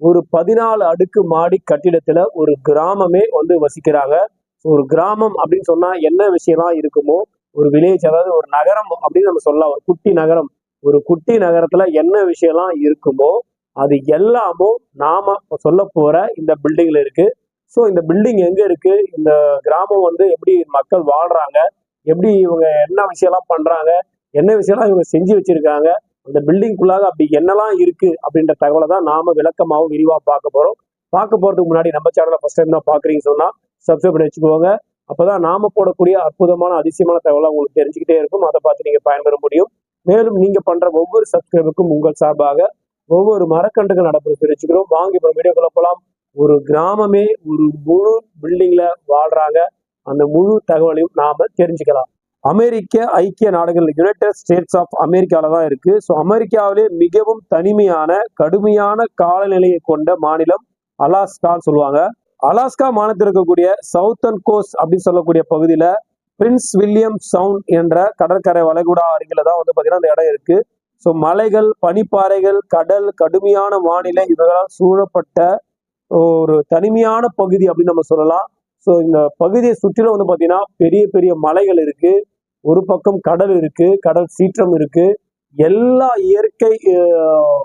ஒரு பதினாலு அடுக்கு மாடி கட்டிடத்துல ஒரு கிராமமே வந்து வசிக்கிறாங்க. ஒரு கிராமம் அப்படின்னு சொன்னா என்ன விஷயம்லாம் இருக்குமோ ஒரு வில்லேஜ் அதாவது ஒரு நகரம் அப்படின்னு நம்ம சொல்லலாம். ஒரு குட்டி நகரம். ஒரு குட்டி நகரத்துல என்ன விஷயம்லாம் இருக்குமோ அது எல்லாமும் நாம சொல்ல போற இந்த பில்டிங்ல இருக்கு. ஸோ இந்த பில்டிங் எங்க இருக்கு? இந்த கிராமம் வந்து எப்படி மக்கள் வாழ்றாங்க? எப்படி இவங்க என்ன விஷயம்லாம் பண்றாங்க? என்ன விஷயம்லாம் இவங்க செஞ்சு வச்சிருக்காங்க? அந்த பில்டிங்குள்ளாக அப்படி என்னெல்லாம் இருக்கு அப்படின்ற தகவலை தான் நாம விளக்கமாகவும் விரிவாக பார்க்க போறோம். பார்க்க போறதுக்கு முன்னாடி நம்ம சேனலை ஃபர்ஸ்ட் டைம் தான் பாக்குறீங்கன்னு சொன்னா சப்ஸ்கிரைப் பண்ணி வச்சுக்கோங்க. அப்பதான் நாம போடக்கூடிய அற்புதமான அதிசயமான தகவலை உங்களுக்கு தெரிஞ்சுக்கிட்டே இருக்கும். அதை பார்த்து நீங்க பயன்பெற முடியும். மேலும் நீங்க பண்ற ஒவ்வொரு சப்ஸ்கிரைபுக்கும் உங்கள் சார்பாக ஒவ்வொரு மரக்கன்றுகள் நடப்பது தெரிவிச்சுக்கிறோம். வாங்கி இப்போ வீடியோக்குள்ள போலாம். ஒரு கிராமமே ஒரு முழு பில்டிங்ல வாழ்றாங்க. அந்த முழு தகவலையும் நாம தெரிஞ்சுக்கலாம். அமெரிக்க ஐக்கிய நாடுகள் யுனைடெட் ஸ்டேட்ஸ் ஆஃப் அமெரிக்காவில் தான் இருக்கு. ஸோ அமெரிக்காவிலே மிகவும் தனிமையான கடுமையான காலநிலையை கொண்ட மாநிலம் அலாஸ்கான்னு சொல்லுவாங்க. அலாஸ்கா மாநிலத்தில் இருக்கக்கூடிய சவுத்தன் கோஸ்ட் அப்படின்னு சொல்லக்கூடிய பகுதியில் பிரின்ஸ் வில்லியம் சவுண்ட் என்ற கடற்கரை வளைகுடா அருகில தான் வந்து பார்த்தீங்கன்னா அந்த இடம் இருக்கு. ஸோ மலைகள் பனிப்பாறைகள் கடல் கடுமையான வானிலை இவர்களால் சூழப்பட்ட ஒரு தனிமையான பகுதி அப்படின்னு நம்ம சொல்லலாம். ஸோ இந்த பகுதியை சுற்றிலும் வந்து பார்த்தீங்கன்னா பெரிய பெரிய மலைகள் இருக்கு. ஒரு பக்கம் கடல் இருக்கு. கடல் சீற்றம் இருக்கு. எல்லா இயற்கை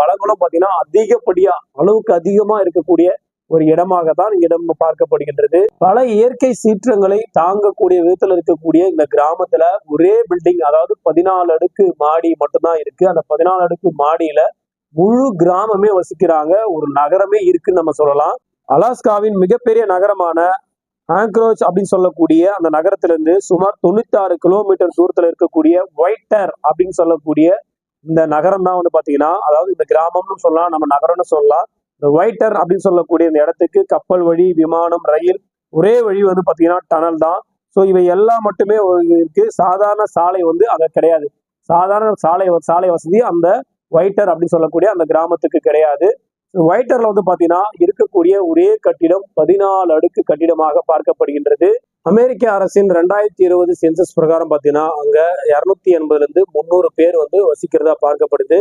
வளங்களும் பார்த்தீங்கன்னா அதிகப்படியா அளவுக்கு அதிகமா இருக்கக்கூடிய ஒரு இடமாக தான் இடம் பார்க்கப்படுகின்றது. பல இயற்கை சீற்றங்களை தாங்கக்கூடிய விதத்துல இருக்கக்கூடிய இந்த கிராமத்துல ஒரே பில்டிங் அதாவது பதினாலு அடுக்கு மாடி மட்டும்தான் இருக்கு. அந்த பதினாலு அடுக்கு மாடியில முழு கிராமமே வசிக்கிறாங்க. ஒரு நகரமே இருக்குன்னு நம்ம சொல்லலாம். அலாஸ்காவின் மிகப்பெரிய நகரமான ஆங்க்ரோச் அப்படின்னு சொல்லக்கூடிய அந்த நகரத்திலிருந்து சுமார் தொண்ணூத்தாறு கிலோமீட்டர் தூரத்தில் இருக்கக்கூடிய ஒயிட்டர் அப்படின்னு சொல்லக்கூடிய இந்த நகரம் தான் வந்து பாத்தீங்கன்னா அதாவது இந்த கிராமம்னு சொல்லலாம் நம்ம நகரம்னு சொல்லலாம். இந்த ஒயிட்டர் அப்படின்னு சொல்லக்கூடிய இந்த இடத்துக்கு கப்பல் வழி விமானம் ரயில் ஒரே வழி வந்து பாத்தீங்கன்னா டனல் தான். ஸோ இவை எல்லாம் மட்டுமே இருக்கு சாதாரண சாலை வந்து அதை கிடையாது. சாதாரண சாலை சாலை வசதி அந்த ஒயிட்டர் அப்படின்னு சொல்லக்கூடிய அந்த கிராமத்துக்கு கிடையாது. ஒயிட்டர்ல வந்து பாத்தீங்கன்னா இருக்கக்கூடிய ஒரே கட்டிடம் பதினாலு அடுக்கு கட்டிடமாக பார்க்கப்படுகின்றது. அமெரிக்க அரசின் ரெண்டாயிரத்தி இருபது சென்சஸ் பிரகாரம் பாத்தீங்கன்னா அங்க இருநூத்தி எண்பதுல இருந்து முந்நூறு பேர் வந்து வசிக்கிறதா பார்க்கப்படுது.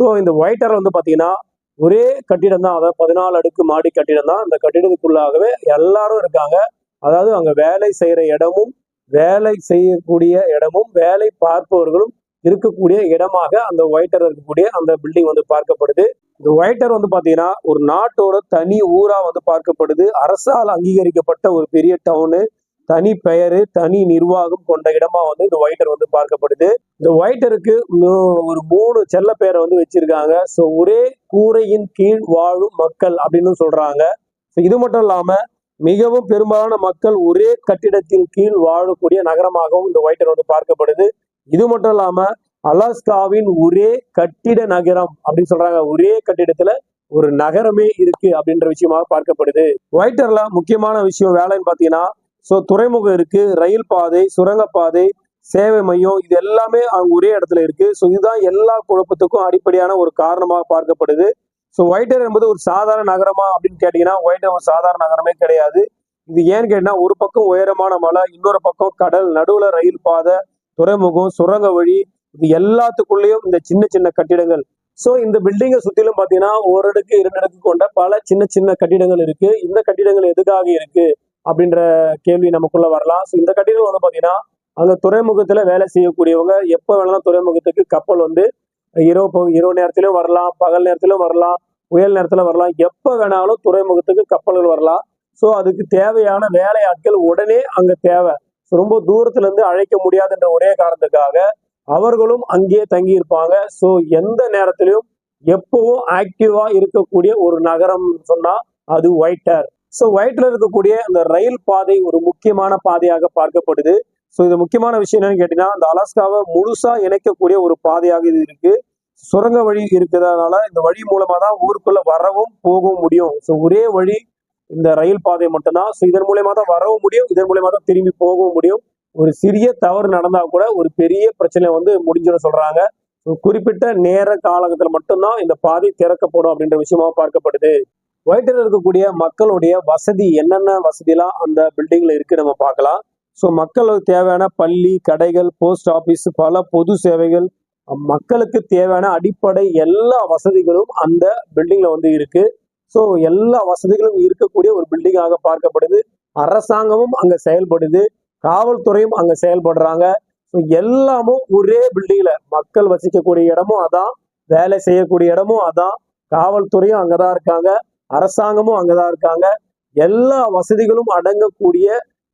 ஸோ இந்த ஒயிட்டர் வந்து பாத்தீங்கன்னா ஒரே கட்டிடம் தான் அதாவது பதினாலு அடுக்கு மாடி கட்டிடம் தான். அந்த கட்டிடத்துக்குள்ளாகவே எல்லாரும் இருக்காங்க. அதாவது அங்க வேலை செய்யற இடமும் வேலை செய்யக்கூடிய இடமும் வேலை பார்ப்பவர்களும் இருக்கக்கூடிய இடமாக அந்த ஒயிட்டர் இருக்கக்கூடிய அந்த பில்டிங் வந்து பார்க்கப்படுது. இந்த ஒயிட்டர் வந்து பாத்தீங்கன்னா ஒரு நாட்டோட தனி ஊரா வந்து பார்க்கப்படுது. அரசால் அங்கீகரிக்கப்பட்ட ஒரு பெரிய டவுனு தனி பெயரு தனி நிர்வாகம் கொண்ட இடமா வந்து இந்த ஒயிட்டர் வந்து பார்க்கப்படுது. இந்த ஒயிட்டருக்கு ஒரு மூணு செல்ல பெயரை வந்து வச்சிருக்காங்க. ஸோ ஒரே கூரையின் கீழ் வாழும் மக்கள் அப்படின்னு சொல்றாங்க. ஸோ இது மட்டும் இல்லாம மிகவும் பெரும்பாலான மக்கள் ஒரே கட்டிடத்தின் கீழ் வாழக்கூடிய நகரமாகவும் இந்த ஒயிட்டர் வந்து பார்க்கப்படுது. இது மட்டும் இல்லாம அலாஸ்காவின் ஒரே கட்டிட நகரம் அப்படின்னு சொல்றாங்க. ஒரே கட்டிடத்துல ஒரு நகரமே இருக்கு அப்படின்ற விஷயமாக பார்க்கப்படுது. ஒயிட்டர்ல முக்கியமான விஷயம் வேலைன்னு பாத்தீங்கன்னா ஸோ துறைமுகம் இருக்கு ரயில் பாதை சுரங்கப்பாதை சேவை மையம் இது எல்லாமே அங்க ஒரே இடத்துல இருக்கு. ஸோ இதுதான் எல்லா குழப்பத்துக்கும் அடிப்படையான ஒரு காரணமாக பார்க்கப்படுது. ஸோ ஒயிட்டர் என்பது ஒரு சாதாரண நகரமா அப்படின்னு கேட்டீங்கன்னா ஒயிட்டர் ஒரு சாதாரண நகரமே கிடையாது. இது ஏன்னு கேட்டீங்கன்னா ஒரு பக்கம் உயரமான மலை இன்னொரு பக்கம் கடல் நடுவுல ரயில் பாதை துறைமுகம் சுரங்க வழி இது எல்லாத்துக்குள்ளேயும் இந்த சின்ன சின்ன கட்டிடங்கள். ஸோ இந்த பில்டிங்கை சுற்றிலும் பார்த்தீங்கன்னா ஒரு அடுக்கு இரண்டு அடுக்கு கொண்ட பல சின்ன சின்ன கட்டிடங்கள் இருக்கு. இந்த கட்டிடங்கள் எதுக்காக இருக்கு? அப்படின்ற கேள்வி நமக்குள்ள வரலாம். ஸோ இந்த கட்டிடங்கள் வந்து பார்த்தீங்கன்னா அந்த துறைமுகத்துல வேலை செய்யக்கூடியவங்க எப்போ வேணாலும் துறைமுகத்துக்கு கப்பல் வந்து இரவு பகு- இரவு நேரத்திலும் வரலாம் பகல் நேரத்திலும் வரலாம் புயல் நேரத்தில் வரலாம் எப்போ வேணாலும் துறைமுகத்துக்கு கப்பல்கள் வரலாம். ஸோ அதுக்கு தேவையான வேலையாட்கள் உடனே அங்கே தேவை. ரொம்ப தூரத்துல இருந்து அழைக்க முடியாதுன்ற ஒரே காரணத்துக்காக அவர்களும் அங்கேயே தங்கி இருப்பாங்க ஸோ எந்த நேரத்திலையும் எப்பவும் ஆக்டிவா இருக்கக்கூடிய ஒரு நகரம் சொன்னா அது ஒயிட்டர் ஸோ ஒயிட்ல இருக்கக்கூடிய அந்த ரயில் பாதை ஒரு முக்கியமான பாதையாக பார்க்கப்படுது. ஸோ இது முக்கியமான விஷயம் என்னன்னு கேட்டீங்கன்னா அந்த அலாஸ்காவை முழுசா இணைக்கக்கூடிய ஒரு பாதையாக இது இருக்கு. சுரங்க வழி இருக்கிறதுனால இந்த வழி மூலமா தான் ஊருக்குள்ள வரவும் போகவும் முடியும். ஸோ ஒரே வழி இந்த ரயில் பாதை மட்டும்தான். ஸோ இதன் மூலயமா தான் வரவும் முடியும். இதன் மூலயமா தான் திரும்பி போகவும் முடியும். ஒரு சிறிய தவறு நடந்தா கூட ஒரு பெரிய பிரச்சனை வந்து முடிஞ்சிடும் சொல்றாங்க. குறிப்பிட்ட நேர காலகட்டத்தில் மட்டும்தான் இந்த பாதை திறக்கப்படும் அப்படின்ற விஷயமா பார்க்கப்படுது. ஒயிட்டில் இருக்கக்கூடிய மக்களுடைய வசதி என்னென்ன வசதிலாம் அந்த பில்டிங்ல இருக்கு நம்ம பார்க்கலாம். ஸோ மக்களுக்கு தேவையான பள்ளி கடைகள் போஸ்ட் ஆஃபீஸ் பல பொது சேவைகள் மக்களுக்கு தேவையான அடிப்படை எல்லா வசதிகளும் அந்த பில்டிங்ல வந்து இருக்கு. ஸோ எல்லா வசதிகளும் இருக்கக்கூடிய ஒரு பில்டிங்காக பார்க்கப்படுது. அரசாங்கமும் அங்க செயல்படுது. காவல்துறையும் அங்க செயல்படுறாங்க. ஸோ எல்லாமும் ஒரே பில்டிங்ல மக்கள் வசிக்கக்கூடிய இடமும் அதான் வேலை செய்யக்கூடிய இடமும் அதான். காவல்துறையும் அங்கதான் இருக்காங்க. அரசாங்கமும் அங்கதான் இருக்காங்க. எல்லா வசதிகளும் அடங்கக்கூடிய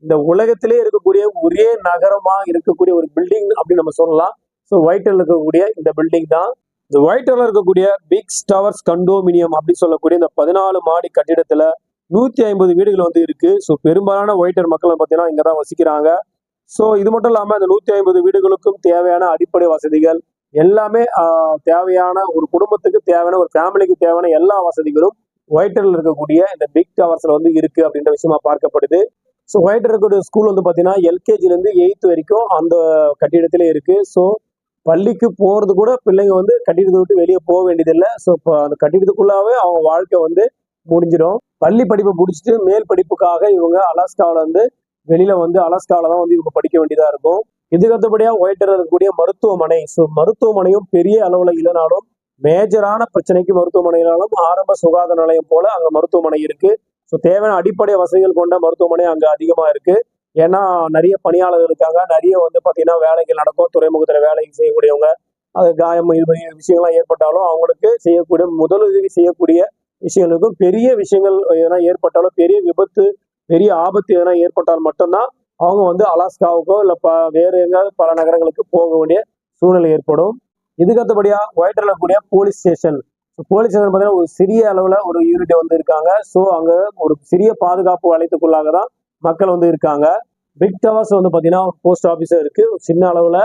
இந்த உலகத்திலே இருக்கக்கூடிய ஒரே நகரமா இருக்கக்கூடிய ஒரு பில்டிங் அப்படின்னு நம்ம சொல்லலாம். ஸோ ஒயிட்டில் இருக்கக்கூடிய இந்த பில்டிங் தான். இந்த ஒயிட்டில் இருக்கக்கூடிய பிக் டவர்ஸ் கண்டோமினியம் அப்படின்னு சொல்லக்கூடிய இந்த பதினாலு மாடி கட்டிடத்துல நூத்தி ஐம்பது வீடுகள் வந்து இருக்கு. ஸோ பெரும்பாலான ஒயிட்டர் மக்கள் பார்த்தீங்கன்னா இங்கே தான் வசிக்கிறாங்க. ஸோ இது மட்டும் இல்லாமல் இந்த நூத்தி ஐம்பது வீடுகளுக்கும் தேவையான அடிப்படை வசதிகள் எல்லாமே தேவையான ஒரு குடும்பத்துக்கு தேவையான ஒரு ஃபேமிலிக்கு தேவையான எல்லா வசதிகளும் ஒயிட்டர்ல இருக்கக்கூடிய இந்த பிக் டவர்ஸ்ல வந்து இருக்கு அப்படின்ற விஷயமா பார்க்கப்படுது. ஸோ ஒயிட்டர் இருக்கக்கூடிய ஸ்கூல் வந்து பார்த்தீங்கன்னா எல்கேஜில இருந்து எயித் வரைக்கும் அந்த கட்டிடத்திலே இருக்கு. ஸோ பள்ளிக்கு போறது கூட பிள்ளைங்க வந்து கட்டிடத்தை விட்டு வெளியே போக வேண்டியதில்லை. ஸோ இப்போ அந்த கட்டிடத்துக்குள்ளாவே அவங்க வாழ்க்கை வந்து முடிஞ்சிடும். பள்ளி படிப்பை முடிச்சுட்டு மேல் படிப்புக்காக இவங்க அலாஸ்காவில் வந்து வெளியில வந்து அலாஸ்காவில் தான் வந்து இவங்க படிக்க வேண்டியதா இருக்கும். இதுக்கடுத்தபடியா ஒயிட்டர் இருக்கக்கூடிய மருத்துவமனை. ஸோ மருத்துவமனையும் பெரிய அளவுல இல்லைனாலும் மேஜரான பிரச்சனைக்கு மருத்துவமனையினாலும் ஆரம்ப சுகாதார நிலையம் போல அங்க மருத்துவமனை இருக்கு. ஸோ தேவையான அடிப்படை வசதிகள் கொண்ட மருத்துவமனை அங்க அதிகமா இருக்கு. ஏன்னா நிறைய பணியாளர்கள் இருக்காங்க. நிறைய வந்து பாத்தீங்கன்னா வேலைகள் நடக்கும். துறைமுகத்துல வேலைகள் செய்யக்கூடியவங்க. அது காயம் இது மாதிரி விஷயங்கள்லாம் ஏற்பட்டாலும் அவங்களுக்கு செய்யக்கூடிய முதலுதவி செய்யக்கூடிய விஷயங்களுக்கும் பெரிய விஷயங்கள் எதனா ஏற்பட்டாலும் பெரிய விபத்து பெரிய ஆபத்து எதனா ஏற்பட்டால் மட்டும்தான் அவங்க வந்து அலாஸ்காவுக்கோ இல்லை ப வேறு எங்கேயாவது பல நகரங்களுக்கு போக வேண்டிய சூழ்நிலை ஏற்படும். இதுக்கு அடுத்தபடியா இருக்கக்கூடிய கூடிய போலீஸ் ஸ்டேஷன். போலீஸ் ஸ்டேஷன் பார்த்தீங்கன்னா ஒரு சிறிய அளவில் ஒரு யூனிட் வந்து இருக்காங்க. ஸோ அங்கே ஒரு சிறிய பாதுகாப்பு வளையத்துக்குள்ளாக தான் மக்கள் வந்து இருக்காங்க. பிக் டவர்ஸ் வந்து பார்த்தீங்கன்னா போஸ்ட் ஆஃபீஸும் இருக்கு. சின்ன அளவில்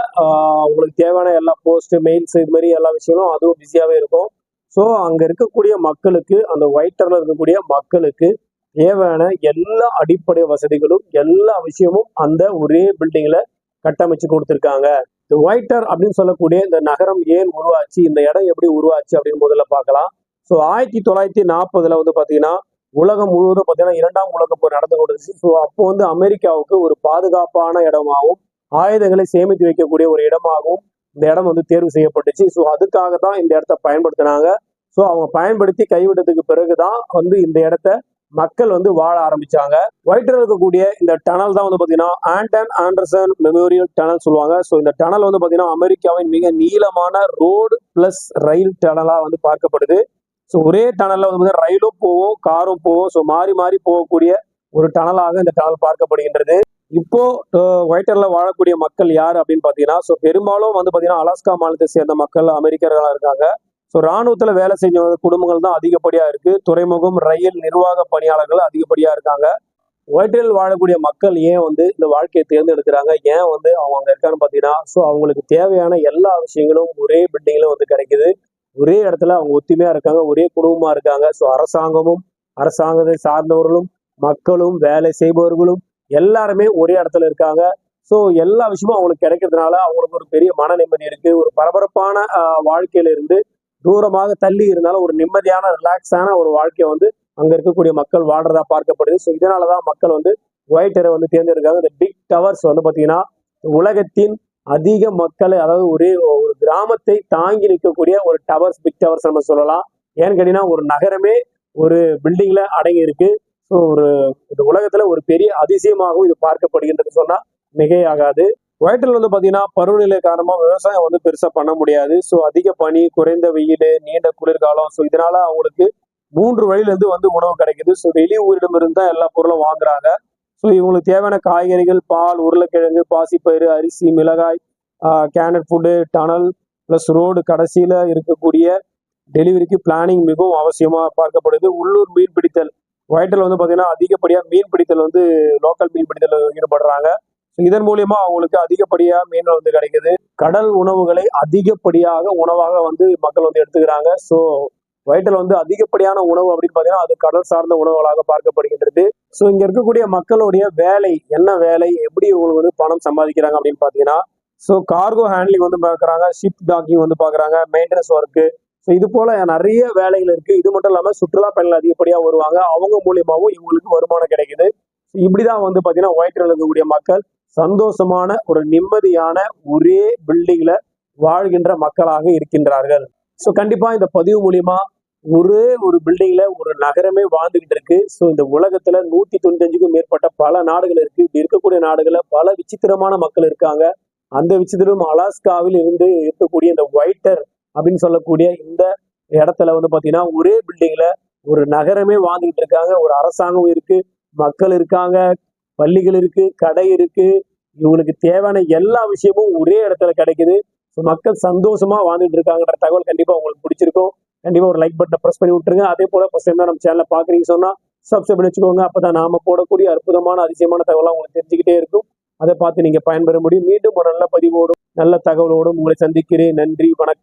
உங்களுக்கு தேவையான எல்லா போஸ்ட் மெயில்ஸ் இது மாதிரி எல்லா விஷயங்களும் அதுவும் பிஸியாகவே இருக்கும். ஸோ அங்கே இருக்கக்கூடிய மக்களுக்கு அந்த ஒயிட்டரில் இருக்கக்கூடிய மக்களுக்கு தேவையான எல்லா அடிப்படை வசதிகளும் எல்லா விஷயமும் அந்த ஒரே பில்டிங்ல கட்டமைச்சு கொடுத்துருக்காங்க. இந்த ஒயிட்டர் அப்படின்னு சொல்லக்கூடிய இந்த நகரம் ஏன் உருவாச்சு இந்த இடம் எப்படி உருவாச்சு அப்படின்னு முதல்ல பார்க்கலாம். ஸோ ஆயிரத்தி தொள்ளாயிரத்தி நாற்பதுல வந்து பார்த்தீங்கன்னா உலகம் முழுவதும் பார்த்தீங்கன்னா இரண்டாம் உலக போர் நடந்து கொண்டிருச்சு. ஸோ அப்போ வந்து அமெரிக்காவுக்கு ஒரு பாதுகாப்பான இடமாகவும் ஆயுதங்களை சேமித்து வைக்கக்கூடிய ஒரு இடமாகவும் இந்த இடம் வந்து தேர்வு செய்யப்பட்டுச்சு. ஸோ அதுக்காக தான் இந்த இடத்த பயன்படுத்தினாங்க. ஸோ அவங்க பயன்படுத்தி கைவிட்டதுக்கு பிறகு தான் வந்து இந்த இடத்த மக்கள் வந்து வாழ ஆரம்பிச்சாங்க. ஒயிட்டில் இருக்கக்கூடிய இந்த டனல் தான் வந்து பார்த்தீங்கன்னா ஆண்டன் ஆண்டர்சன் மெமோரியல் டனல் சொல்லுவாங்க. ஸோ இந்த டனல் வந்து பார்த்தீங்கன்னா அமெரிக்காவின் மிக நீளமான ரோடு பிளஸ் ரயில் டனலாக வந்து பார்க்கப்படுது. ஸோ ஒரே டனலில் வந்து பார்த்தீங்கன்னா ரயிலும் போவோம் காரும் போவோம் ஸோ மாறி மாறி போகக்கூடிய ஒரு டனலாக இந்த டனல் பார்க்கப்படுகின்றது. இப்போ ஒயிட்டர்ல வாழக்கூடிய மக்கள் யார் அப்படின்னு பார்த்தீங்கன்னா ஸோ பெரும்பாலும் வந்து பார்த்தீங்கன்னா அலாஸ்கா மாநிலத்தை சேர்ந்த மக்கள் அமெரிக்கர்களாக இருக்காங்க. ஸோ ராணுவத்துல வேலை செஞ்ச குடும்பங்கள் தான் அதிகப்படியா இருக்கு. துறைமுகம் ரயில் நிர்வாக பணியாளர்கள் அதிகப்படியா இருக்காங்க. ஒயிட்டரில் வாழக்கூடிய மக்கள் ஏன் வந்து இந்த வாழ்க்கையை தேர்ந்தெடுக்கிறாங்க? ஏன் வந்து அவங்க அங்க இருக்கான்னு பார்த்தீங்கன்னா ஸோ அவங்களுக்கு தேவையான எல்லா விஷயங்களும் ஒரே பில்டிங்ல வந்து கிடைக்குது. ஒரே இடத்துல அவங்க ஒத்துமையா இருக்காங்க ஒரே குடும்பமா இருக்காங்க. ஸோ அரசாங்கமும் அரசாங்கத்தை சார்ந்தவர்களும் மக்களும் வேலை செய்பவர்களும் எல்லாருமே ஒரே இடத்துல இருக்காங்க. ஸோ எல்லா விஷயமும் அவங்களுக்கு கிடைக்கிறதுனால அவங்களுக்கு ஒரு பெரிய மன நிம்மதி இருக்கு. ஒரு பரபரப்பான வாழ்க்கையில இருந்து தூரமாக தள்ளி இருந்தாலும் ஒரு நிம்மதியான ரிலாக்ஸான ஒரு வாழ்க்கையை வந்து அங்க இருக்கக்கூடிய மக்கள் வாழ்றதா பார்க்கப்படுது. ஸோ இதனாலதான் மக்கள் வந்து ஒயிட்டரை வந்து தேர்ந்தெடுக்காங்க இந்த பிக் டவர்ஸ் வந்து பாத்தீங்கன்னா உலகத்தின் அதிக மக்களை அதாவது ஒரே ஒரு கிராமத்தை தாங்கி நிற்கக்கூடிய ஒரு டவர்ஸ் பிக் டவர்ஸ் நம்ம சொல்லலாம். ஏன்னு கேட்டீங்கன்னா ஒரு நகரமே ஒரு பில்டிங்ல அடங்கி இருக்கு. ஸோ ஒரு இந்த உலகத்துல ஒரு பெரிய அதிசயமாகவும் இது பார்க்கப்படுகின்றது சொன்னா மிகையாகாது. வயிற்றில் வந்து பாத்தீங்கன்னா பருவநிலை காரணமா விவசாயம் வந்து பெருசா பண்ண முடியாது. ஸோ அதிக பனி குறைந்த வெயில் நீண்ட குளிர்காலம். ஸோ இதனால அவங்களுக்கு மூன்று வழியில இருந்து வந்து உணவு கிடைக்குது. ஸோ வெளி ஊரிடம் தான் எல்லா பொருளும் வாங்குறாங்க. ஸோ இவங்களுக்கு தேவையான காய்கறிகள் பால் உருளைக்கிழங்கு பாசிப்பயிறு அரிசி மிளகாய் canned food tunnel plus road கடைசியில் இருக்கக்கூடிய டெலிவரிக்கு பிளானிங் மிகவும் அவசியமாக பார்க்கப்படுது. உள்ளூர் மீன் பிடித்தல் ஒயிட்டில் வந்து பார்த்தீங்கன்னா அதிகப்படியாக மீன் பிடித்தல் வந்து லோக்கல் மீன் பிடித்தல் ஈடுபடுறாங்க. ஸோ இதன் மூலியமா அவங்களுக்கு அதிகப்படியாக மீன் வந்து கிடைக்குது. கடல் உணவுகளை அதிகப்படியாக உணவாக வந்து மக்கள் வந்து எடுத்துக்கிறாங்க. ஸோ வயிற்றில் வந்து அதிகப்படியான உணவு அப்படின்னு பார்த்தீங்கன்னா அது கடல் சார்ந்த உணவுகளாக பார்க்கப்படுகின்றது. ஸோ இங்கே இருக்கக்கூடிய மக்களுடைய வேலை என்ன வேலை எப்படி இவங்களுக்கு வந்து பணம் சம்பாதிக்கிறாங்க அப்படின்னு பார்த்தீங்கன்னா ஸோ கார்கோ ஹேண்ட்லிங் வந்து பார்க்குறாங்க ஷிப் டாக்கிங் வந்து பார்க்குறாங்க மெயின்டெனன்ஸ் ஒர்க்கு ஸோ இது போல நிறைய வேலைகள் இருக்கு. இது மட்டும் இல்லாமல் சுற்றுலா பயணிகள் அதிகப்படியாக வருவாங்க. அவங்க மூலியமாகவும் இவங்களுக்கு வருமானம் கிடைக்குது. இப்படிதான் வந்து பார்த்தீங்கன்னா ஒயிட்டில் இருக்கக்கூடிய மக்கள் சந்தோஷமான ஒரு நிம்மதியான ஒரே பில்டிங்ல வாழ்கின்ற மக்களாக இருக்கின்றார்கள். ஸோ கண்டிப்பா இந்த பதிவு மூலியமா ஒரே ஒரு பில்டிங்ல ஒரு நகரமே வாழ்ந்துகிட்டு இருக்கு. ஸோ இந்த உலகத்துல நூத்தி தொண்ணூத்தஞ்சுக்கும் மேற்பட்ட பல நாடுகள் இருக்கு. இப்படி இருக்கக்கூடிய நாடுகள்ல பல விசித்திரமான மக்கள் இருக்காங்க. அந்த விசித்திரம் அலாஸ்காவில் இருந்து இருக்கக்கூடிய இந்த ஒயிட்டர் அப்படின்னு சொல்லக்கூடிய இந்த இடத்துல வந்து பார்த்தீங்கன்னா ஒரே பில்டிங்ல ஒரு நகரமே வாழ்ந்துகிட்டு இருக்காங்க. ஒரு அரசாங்கம் இருக்கு மக்கள் இருக்காங்க பள்ளிகள் இருக்கு கடை இருக்கு. இவங்களுக்கு தேவையான எல்லா விஷயமும் ஒரே இடத்துல கிடைக்குது. ஸோ மக்கள் சந்தோஷமா வாழ்ந்துட்டு இருக்காங்கன்ற தகவல் கண்டிப்பா உங்களுக்கு பிடிச்சிருக்கும். கண்டிப்பா ஒரு லைக் பட்டனை ப்ரெஸ் பண்ணி விட்டுருங்க. அதே போல ஃபர்ஸ்ட் டைம் தான் நம்ம சேனலை பாக்குறீங்க சொன்னா சப்ஸ்கிரைப் பண்ணி வச்சுக்கோங்க. அப்பதான் நாம போடக்கூடிய அற்புதமான அதிசயமான தகவலாம் உங்களுக்கு தெரிஞ்சுக்கிட்டே இருக்கும். அதை பார்த்து நீங்க பயன்பெற முடியும். மீண்டும் ஒரு நல்ல பதிவோடும் நல்ல தகவலோடும் உங்களை சந்திக்கிறேன். நன்றி வணக்கம்.